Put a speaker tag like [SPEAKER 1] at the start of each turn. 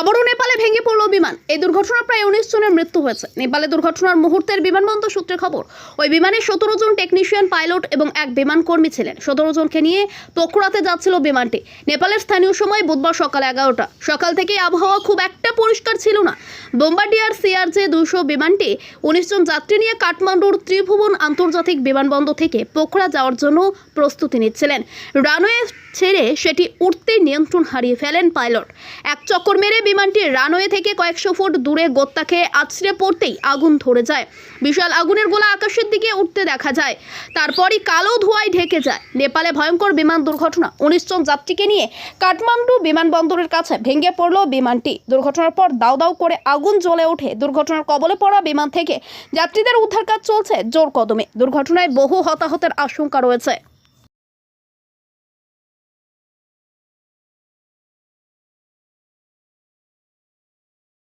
[SPEAKER 1] আবারও নেপালে ভেঙে পড়ল বিমান। এই দুর্ঘটনা প্রায় উনিশ জনের মৃত্যু হয়েছে। নেপালে দুর্ঘটনার মুহূর্তের বিমানবন্দর সূত্রে খবর, ওই বিমানে সতেরো জন টেকনিশিয়ান পাইলট এবং এক বিমান কর্মী ছিলেন। সতেরো জনকে নিয়ে পোখরাতে যাচ্ছিল বিমানটি। নেপালের স্থানীয় সময় বুধবার সকাল এগারোটা। সকাল থেকে আবহাওয়া খুব একটা পরিষ্কার ছিল না। বোম্বার্ডিয়ার সিআরজে দুশো বিমানটি উনিশ জন যাত্রী নিয়ে কাঠমান্ডুর ত্রিভুবন আন্তর্জাতিক বিমানবন্দর থেকে পোখরা যাওয়ার জন্য প্রস্তুতি নিচ্ছিলেন। রানওয়ে ছেড়ে সেটি উঠতে নিয়ন্ত্রণ হারিয়ে ফেলেন পাইলট। এক চক্কর মেরে বিমানটি রানওয়ে থেকে কয়েকশো ফুট দূরে গোত্তা খেয়ে আছড়ে পড়তেই আগুন ধরে যায়। বিশাল আগুনের গোলা আকাশের দিকে উঠতে দেখা যায়। তারপরই কালো ধোঁয়ায় ঢেকে যায়। নেপালে ভয়ঙ্কর বিমান দুর্ঘটনা। উনিশ জন যাত্রীকে নিয়ে কাঠমান্ডু বিমানবন্দরের কাছে ভেঙে পড়ল বিমানটি। দুর্ঘটনার পর দাউ দাউ করে আগুন জ্বলে ওঠে। দুর্ঘটনার কবলে পড়া বিমান থেকে যাত্রীদের উদ্ধার কাজ চলছে জোর কদমে। দুর্ঘটনায় বহু হতাহতের আশঙ্কা রয়েছে।